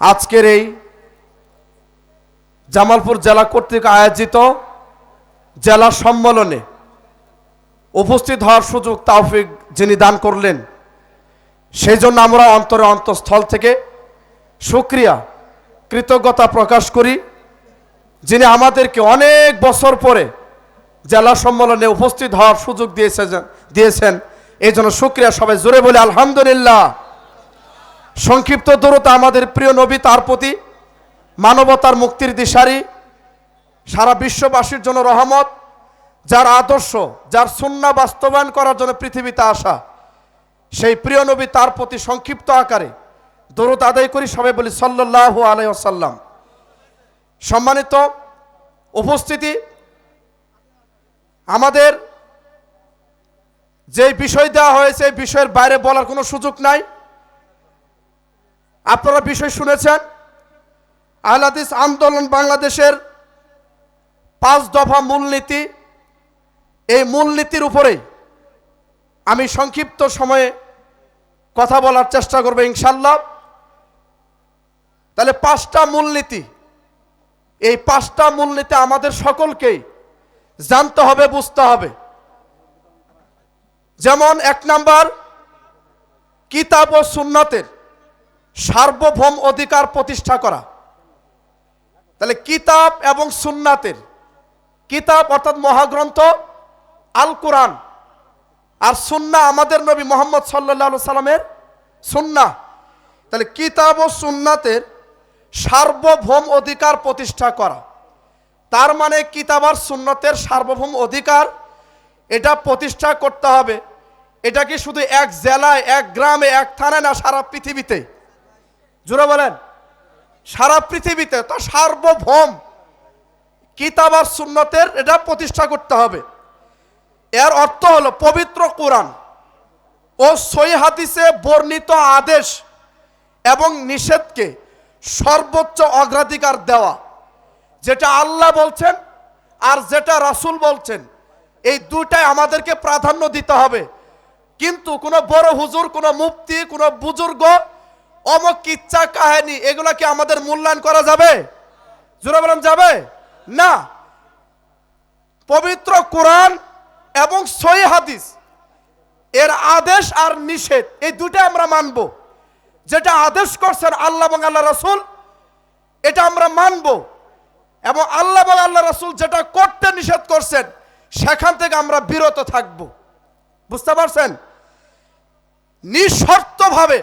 আজকের এই জামালপুর জেলা কর্তৃক আয়োজিত জেলা সম্মেলনে উপস্থিত হওয়ার সুযোগ তাওফিক যিনি দান করলেন সেই জন্য আমরা অন্তরে অন্তঃস্থল থেকে সুক্রিয়া, কৃতজ্ঞতা প্রকাশ করি যিনি আমাদেরকে অনেক বছর পরে জেলা সম্মেলনে উপস্থিত হওয়ার সুযোগ দিয়েছে দিয়েছেন। এই জন্য সুক্রিয়া সবাই জোরে বলে আলহামদুলিল্লাহ। সংক্ষিপ্ত দূরতা আমাদের প্রিয় নবী তার প্রতি মানবতার মুক্তির দিশারি, সারা বিশ্ববাসীর জন্য রহমত, যার আদর্শ, যার সুন্না বাস্তবায়ন করার জন্য পৃথিবীতে আসা। সেই প্রিয় নবী তার প্রতি সংক্ষিপ্ত আকারে দরুদ আদায় করি, সবাই বলি সাল্লাহ আলাইসাল্লাম সম্মানিত উপস্থিতি, আমাদের যে বিষয় দেওয়া হয়েছে বিষয়ের বাইরে বলার কোনো সুযোগ নাই। আপনারা বিষয় শুনেছেন? আহলাদিস আন্দোলন বাংলাদেশের পাঁচ দফা মূলনীতি। এই মূলনীতির উপরেই আমি সংক্ষিপ্ত সময়ে কথা বলার চেষ্টা করব ইনশাল্লাহ তাহলে পাঁচটা মূলনীতি। এই পাঁচটা মূলনীতি আমাদের সকলকেই জানতে হবে, বুঝতে হবে। যেমন এক নাম্বার, কিতাব ও সুন্নাতের সার্বভৌম অধিকার প্রতিষ্ঠা করা। তাহলে কিতাব এবং সুন্নাতের, কিতাব অর্থাৎ মহাগ্রন্থ আল কোরআন আর সুন্না আমাদের নবী মোহাম্মদ সাল্লা সাল্লামের সুন্না। তাহলে কিতাব ও সুন্নাতের সার্বভৌম অধিকার প্রতিষ্ঠা করা। তার মানে কিতাব আর সুন্নতের সার্বভৌম অধিকার এটা প্রতিষ্ঠা করতে হবে। এটা কি শুধু এক জেলায়, এক গ্রামে, এক থানায় না সারা পৃথিবীতে? বলেন। সারা পৃথিবীতে তো সার্বভৌম কিতাব আর সুন্নতের এটা প্রতিষ্ঠা করতে হবে। এর অর্থ হলো পবিত্র কোরআন ও সই হাদিসে বর্ণিত আদেশ এবং নিষেধকে সর্বোচ্চ অগ্রাধিকার দেওয়া। যেটা আল্লাহ বলছেন আর যেটা রাসূল বলছেন, এই দুটাই আমাদেরকে প্রাধান্য দিতে হবে। কিন্তু কোনো বড় হুজুর, কোনো মুফতি, কোনো বুজুর্গ অমক কিচ্ছা কাহিনী, এগুলা কি আমাদের মূল্যায়ন করা যাবে? জোরে বলেন, যাবে? না। পবিত্র কোরআন এবং সই হাদিস, এর আদেশ আর নিষেধ, এই দুটো আমরা মানব। যেটা আদেশ করছেন আল্লাহ এবং আল্লাহ রসুল, এটা আমরা মানব। এবং আল্লাহ এবং আল্লাহ রসুল যেটা করতে নিষেধ করছেন, সেখান থেকে আমরা বিরত থাকব। বুঝতে পারছেন? নিঃশর্তভাবে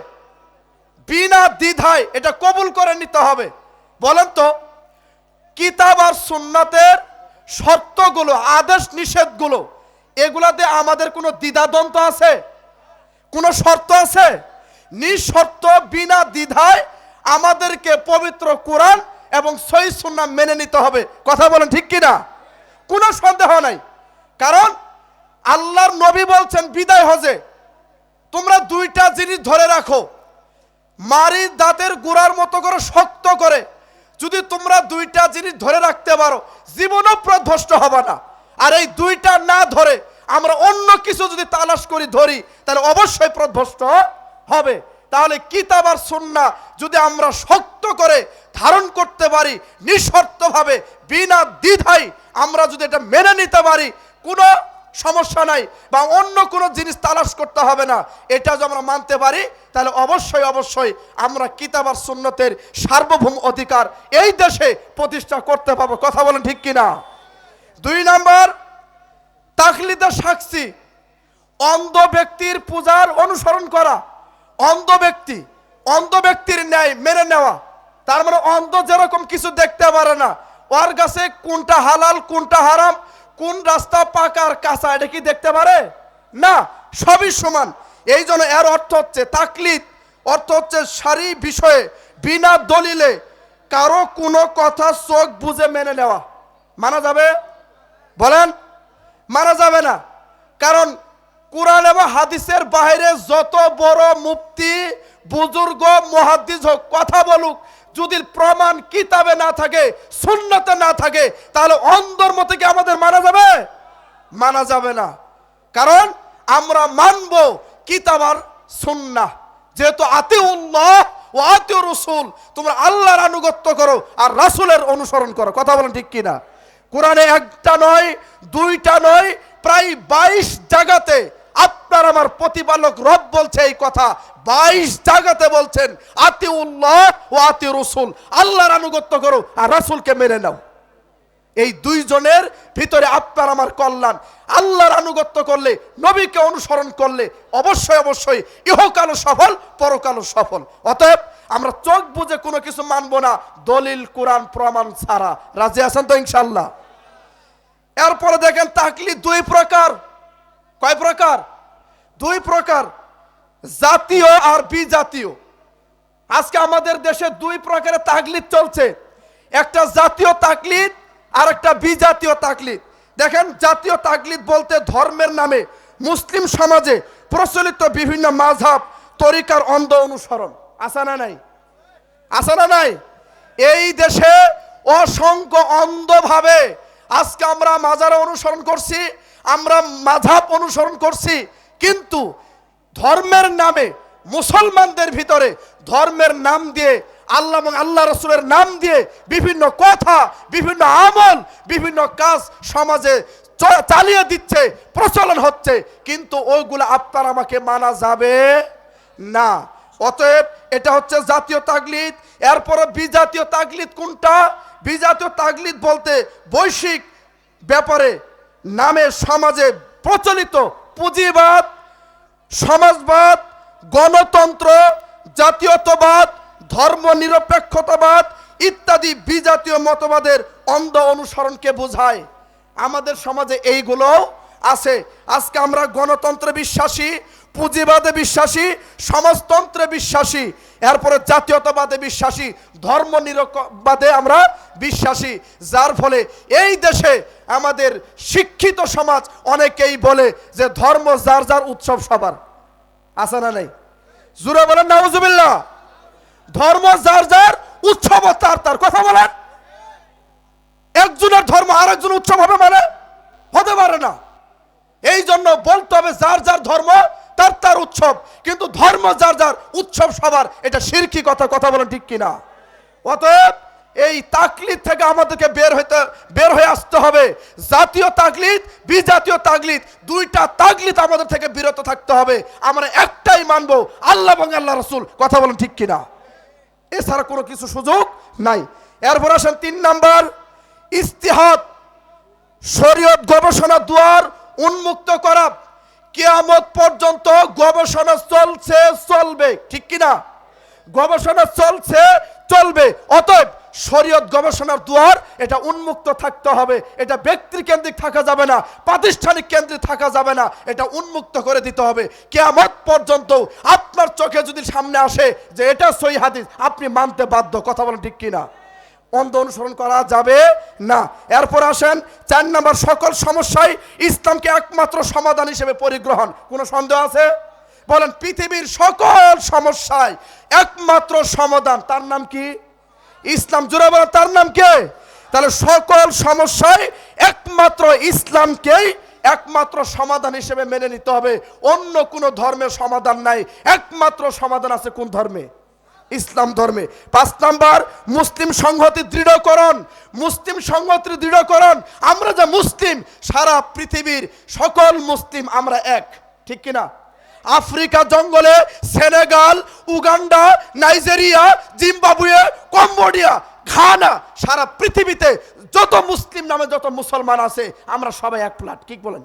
বিনা দ্বিধায় এটা কবুল করে নিতে হবে। বলেন তো, কিতাব আর সুন্নাতের শর্তগুলো, আদেশ নিষেধগুলো এগুলাতে আমাদের কোনো দ্বিধাদ্বন্দ্ব আছে? কোনো শর্ত আছে? নিঃশর্ত, বিনা দ্বিধায় আমাদেরকে পবিত্র কোরআন এবং সই সুন্না মেনে নিতে হবে। কথা বলেন ঠিক কিনা? কোনো সন্দেহ নাই। কারণ আল্লাহর নবী বলছেন, বিদায় হজে। তোমরা দুইটা জিনিস ধরে রাখো। মারি দাঁতের গুড়ার মতো করে শক্ত করে যদি তোমরা দুইটা জিনিস ধরে রাখতে পারো, জীবনও প্রধ্বস্ত হবে না। আর এই দুইটা না ধরে আমরা অন্য কিছু যদি তালাশ করি, ধরি, তাহলে অবশ্যই প্রধ্বস্ত হবে। তাহলে কিতাব আর সুন্না যদি আমরা শক্ত করে ধারণ করতে পারি, নিঃশর্তভাবে, বিনা দ্বিধাই আমরা যদি এটা মেনে নিতে পারি, কোনো সমস্যা নাই বা অন্য কোনো জিনিস তালাশ করতে হবে না। এটা যদি আমরা মানতে পারি, তাহলে অবশ্যই অবশ্যই আমরা কিতাব আর সুন্নতের সার্বভৌম অধিকার এই দেশে প্রতিষ্ঠা করতে পারব। কথা বলেন ঠিক কিনা? দুই নাম্বার তাকলিদা সাক্ষী অন্ধ ব্যক্তির পূজার অনুসরণ করা। অন্ধ ব্যক্তি, অন্ধ ব্যক্তির ন্যায় মেনে নেওয়া। তার মানে অন্ধ যেরকম কিছু দেখতে পারে না। ওর কাছে কোনটা হালাল, কোনটা হারাম কোন রাস্তা পাকার কাঁচা, এটা কি দেখতে পারে? না, সবই সমান। এই জন্য এর অর্থ হচ্ছে তাকলিদ। অর্থ হচ্ছে সারি বিষয়ে, বিনা দলিলে, কারও কোনো কথা চোখ বুঝে মেনে নেওয়া। মানা যাবে? বলেন? মানা যাবে না। কারণ কোরআন এবং হাদিসের বাইরে যত বড় মুফতি, বুজুর্গ মহাদ্দিস হোক, কথা বলুক যদি প্রমাণ কিতাবে না থাকে, সুন্নতে না থাকে, তাহলে অন্ধর মতো কি আমাদের মানা যাবে? মানা যাবে না। কারণ আমরা মানব কিতাব আর সুন্নাহ যেহেতু আতিউল্লাহ ও আতীয় রসুল তোমরা আল্লাহর আনুগত্য করো আর রাসুলের অনুসরণ করো। কথা বলেন ঠিক কিনা? কোরআনে একটা নয়, দুইটা নয়, প্রায় বাইশ জায়গাতে আপনার আমার প্রতিপালক রব বলছে এই কথা, বাইশ জায়গাতে বলছেন আতি উল্লাহ ও আতি রসুল আল্লাহর আনুগত্য করো আর রাসূলকে মেনে নাও। এই দুইজনের ভিতরে আপনার আমার কল্যাণ। আল্লাহর আনুগত্য করলে, নবীকে অনুসরণ করলে অবশ্যই অবশ্যই ইহকালও সফল, পরকালও সফল। অতএব আমরা চোখ বুঝে কোনো কিছু মানব না, দলিল, কোরআন, প্রমাণ ছাড়া। রাজি আছেন তো ইনশাল্লাহ এরপরে দেখেন তাকলি দুই প্রকার। কয় প্রকার? দুই প্রকার, জাতীয় আর বিজাতীয়। আজকে আমাদের দেশে দুই প্রকারের তাকলিদ চলছে। একটা জাতীয় তাকলিদ আর একটা বিজাতীয় তাকলিদ। দেখেন, জাতীয় তাকলিদ বলতে ধর্মের নামে, মুসলিম সমাজে প্রচলিত বিভিন্ন মাঝাব তরিকার অন্ধ অনুসরণ। আসা না নাই? আসা না নাই? এই দেশে অসংখ্য অন্ধভাবে আজকে আমরা মাজারা অনুসরণ করছি, আমরা মাঝাব অনুসরণ করছি কিন্তু ধর্মের নামে মুসলমানদের ভিতরে ধর্মের নাম দিয়ে আল্লাহ এবং আল্লাহ রসুলের নাম দিয়ে বিভিন্ন কথা, বিভিন্ন আমল, বিভিন্ন কাজ সমাজে চালিয়ে দিচ্ছে, প্রচলন হচ্ছে, কিন্তু ওইগুলো আপনার আমাকে মানা যাবে না। অতএব এটা হচ্ছে জাতীয় তাগলিদ। এরপরে বিজাতীয় তাগলিদ কোনটা? বিজাতীয় তাগলিদ বলতে বৈশ্বিক ব্যাপারে, নামে, সমাজে প্রচলিত পুঁজিবাদ, সমাজবাদ, গণতন্ত্র, জাতীয়তাবাদ ধর্ম নিরপেক্ষতাবাদ ইত্যাদি বিজাতীয় মতবাদের অন্ধ অনুসরণকে বোঝায়। আমাদের সমাজে এইগুলো আছে। আজকে আমরা গণতন্ত্রে বিশ্বাসী পুঁজিবাদে বিশ্বাসী, সমাজতন্ত্রে বিশ্বাসী, এরপরে জাতীয়তাবাদে বিশ্বাসী ধর্ম নিরপবাদে আমরা বিশ্বাসী, যার ফলে এই দেশে আমাদের শিক্ষিত সমাজ অনেকেই বলে যে ধর্ম যার যার উৎসব সবার। আছে না নেই? জুড়ে বলেন, নাউজুবিল্লাহ। ধর্ম যার যার উৎসব তার তার। কথা বলেন। একজনের ধর্ম আরেকজন উৎসব হবে মানে হতে পারে না এই জন্য বলতে হবে যার যার ধর্ম তার তার উৎসব কিন্তু ধর্ম যার যার, উৎসব সবার, এটা শিরকি কথা কথা বলেন ঠিক কিনা? অতএব এই তাকলিদ থেকে আমাদেরকে বের হইতে, বের হয়ে আসতে হবে। জাতীয় তাকলিদ, বিজাতীয় তাকলিদ, দুইটা তাকলিদ আমাদের থেকে বিরত থাকতে হবে। আমরা একটাই মানব, আল্লাহ এবং আল্লাহ রসুল, কথা বলেন ঠিক কিনা? এছাড়া কোনো কিছু সুযোগ নাই। এরপর আসেন তিন নাম্বার, ইস্তিহাদ, শরীয়ত গবেষণা দুয়ার উন্মুক্ত করা। কিয়ামত পর্যন্ত গবেষণা চলছে, চলবে। ঠিক কিনা? গবেষণা চলছে, চলবে। অতএব শরীয়ত গবেষণার দুয়ার, এটা উন্মুক্ত থাকতে হবে। এটা ব্যক্তি কেন্দ্রিক থাকা যাবে না, প্রাতিষ্ঠানিক কেন্দ্রিক থাকা যাবে না, এটা উন্মুক্ত করে দিতে হবে। কেয়ামত পর্যন্ত আপনার চোখে যদি সামনে আসে যে এটা সই হাদিস, আপনি মানতে বাধ্য, কথা বলেন ঠিক কিনা? অন্ধ অনুসরণ করা যাবে না। এরপর আসেন, চার নম্বর সকল সমস্যায় ইসলামকে একমাত্র সমাধান হিসেবে পরিগ্রহণ। কোনো সন্দেহ আছে? বলেন, পৃথিবীর সকল সমস্যায় একমাত্র সমাধান। তার নাম কি? ইসলাম। জুড়ে বলেন, তার নাম কে? তাহলে সকল সমস্যায় একমাত্র ইসলামকেই একমাত্র সমাধান হিসেবে মেনে নিতে হবে। অন্য কোনো ধর্মের সমাধান নাই। একমাত্র সমাধান আছে কোন ধর্মে? ইসলাম ধর্মে। পাঁচ নাম্বার, মুসলিম সংহতি দৃঢ়করণ। মুসলিম সংহতি দৃঢ়করণ, আমরা যে মুসলিম, সারা পৃথিবীর সকল মুসলিম আমরা এক। ঠিক কিনা? আফ্রিকা জঙ্গলে Senegal, Uganda, Nigeria, Zimbabwe, Cambodia, Ghana, সারা পৃথিবীতে যত মুসলিম নামে যত মুসলমান আছে, আমরা সবাই এক প্লাট। ঠিক বলেন?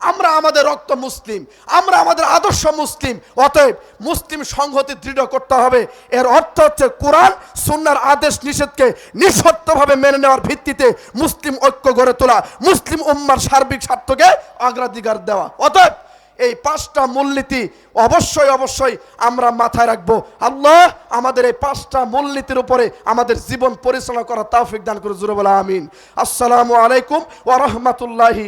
আমরা আমাদের রক্ত মুসলিম, আমরা আমাদের আদর্শ মুসলিম, অতএব মুসলিম সংহতি দৃঢ় করতে হবে। এর অর্থ হচ্ছে কোরআন, সুন্নার আদেশ নিষেধকে নিঃশর্তভাবে মেনে নেওয়ার ভিত্তিতে মুসলিম ঐক্য গড়ে তোলা, মুসলিম উম্মার সার্বিক স্বার্থকে অগ্রাধিকার দেওয়া। অতএব এই পাঁচটা মূলনীতি অবশ্যই অবশ্যই আমরা মাথায় রাখব। আল্লাহ আমাদের এই পাঁচটা মূলনীতির উপরে আমাদের জীবন পরিচালনা করার তৌফিক দান করে জুড়ে বলা, আমিন। আসসালামু আলাইকুম ওয়া রাহমাতুল্লাহি